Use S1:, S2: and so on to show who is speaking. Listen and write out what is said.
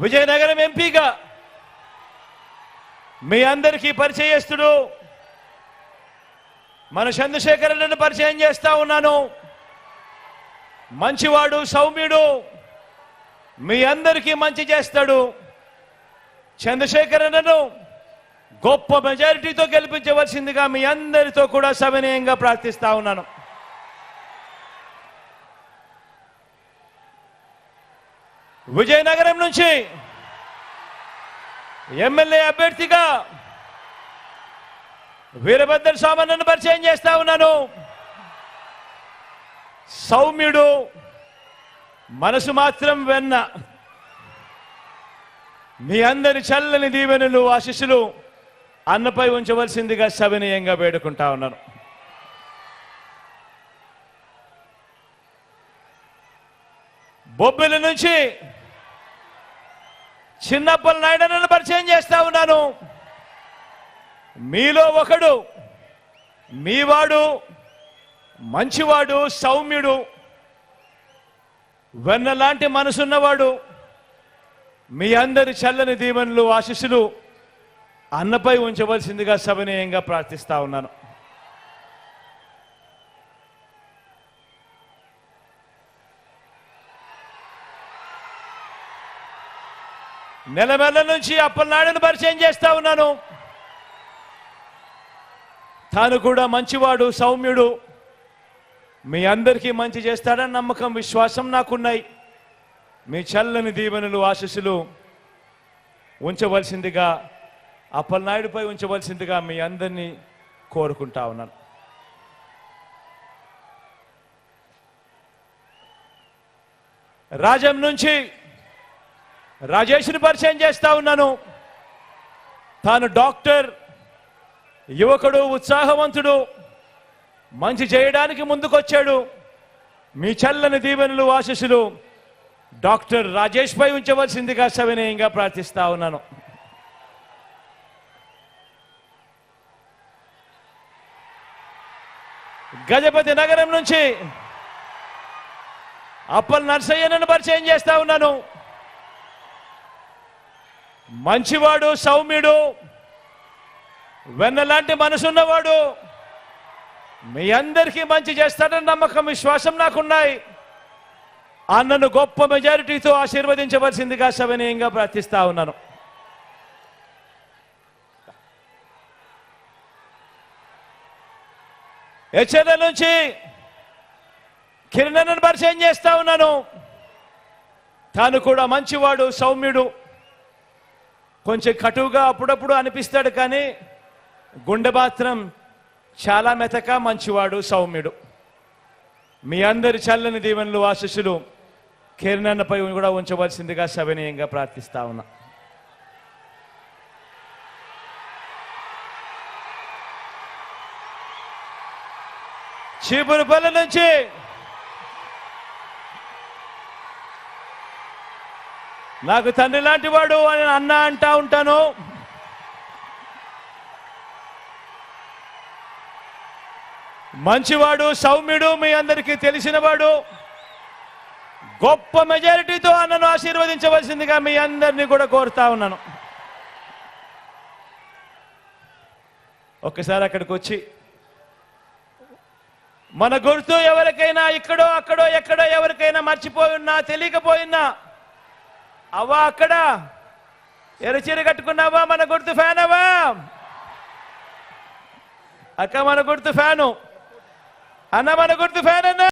S1: విజయనగరం ఎంపీగా మీ అందరికీ పరిచయస్తుడు మన చంద్రశేఖరను పరిచయం చేస్తా ఉన్నాను. మంచివాడు సౌమ్యుడు మీ అందరికీ మంచి చేస్తాడు. చంద్రశేఖరను గొప్ప మెజారిటీతో గెలిపించవలసిందిగా మీ అందరితో కూడా సవినయంగా ప్రార్థిస్తా ఉన్నాను. విజయనగరం నుంచి ఎమ్మెల్యే అభ్యర్థిగా వీరభద్ర స్వామన్నను పరిచయం చేస్తా ఉన్నాను. సౌమ్యుడు మనసు మాత్రం వెన్న. మీ అందరి చల్లని దీవెనలు ఆశిస్సులు అన్నపై ఉంచవలసిందిగా సవినయంగా వేడుకుంటా ఉన్నాను. బొబ్బిలి నుంచి చిన్నప్పల నాయుడనను పరిచయం చేస్తా ఉన్నాను. మీలో ఒకడు మీవాడు మంచివాడు సౌమ్యుడు వెన్నలాంటి మనసున్నవాడు మీ అందరి చల్లని దీవెనలు ఆశీస్సులు అన్నపై ఉంచవలసిందిగా సవినయంగా ప్రార్థిస్తా ఉన్నాను. నెల నెల నుంచి అప్పలనాయుడును పరిచయం చేస్తా ఉన్నాను. తాను కూడా మంచివాడు సౌమ్యుడు. మీ అందరికీ మంచి చేస్తాడని నమ్మకం విశ్వాసం నాకున్నాయి. మీ చల్లని దీవెనలు ఆశీస్సులు ఉంచవలసిందిగా అప్పలనాయుడిపై ఉంచవలసిందిగా మీ అందరినీ కోరుకుంటా ఉన్నాను. రాజం నుంచి రాజేష్ని పరిచయం చేస్తా ఉన్నాను. తాను డాక్టర్ యువకుడు ఉత్సాహవంతుడు మంచి చేయడానికి ముందుకొచ్చాడు. మీ చల్లని దీవెనలు ఆశీస్సులు డాక్టర్ రాజేష్ పై ఉంచవలసిందిగా సవినయంగా ప్రార్థిస్తా ఉన్నాను. గజపతి నగరం నుంచి అప్పల్ నర్సయ్యనను పరిచయం చేస్తా ఉన్నాను. మంచివాడు సౌమ్యుడు వెన్నలాంటి మనసున్నవాడు. మీ అందరికీ మంచి చేస్తాడని నమ్మకం విశ్వాసం నాకున్నాయి. అన్నను గొప్ప మెజారిటీతో ఆశీర్వదించవలసిందిగా సవినయంగా ప్రార్థిస్తా ఉన్నాను. హెచ్ఎల్ నుంచి కిరణ్ను పరిచయం చేస్తా ఉన్నాను. తాను కూడా మంచివాడు సౌమ్యుడు. కొంచెం కటువుగా అప్పుడప్పుడు అనిపిస్తాడు కానీ గుండె మాత్రం చాలా మెతక మంచివాడు సౌమ్యుడు. మీ అందరి చల్లని దీవెనలు ఆశీస్సులు కిరణన్నపై కూడా ఉంచవలసిందిగా సవినయంగా ప్రార్థిస్తా ఉన్నా. చీపురుపల్లి నుంచి నాకు తండ్రి లాంటి వాడు అని అన్న అంటా ఉంటాను. మంచివాడు సౌమ్యుడు మీ అందరికీ తెలిసినవాడు. గొప్ప మెజారిటీతో అన్నను ఆశీర్వదించవలసిందిగా మీ అందరినీ కూడా కోరుతా ఉన్నాను. ఒక్కసారి అక్కడికి వచ్చి మన గుర్తు ఎవరికైనా ఇక్కడో అక్కడో ఎక్కడో ఎవరికైనా మర్చిపోయినా తెలియకపోయినా అవ్వా అక్కడ? ఎరచీర కట్టుకున్నావా? మన గుర్తు ఫ్యాన్ అవ్వా? అక్క మన గుర్తు ఫ్యాను అన్న మన గుర్తు ఫ్యాన్ అన్న?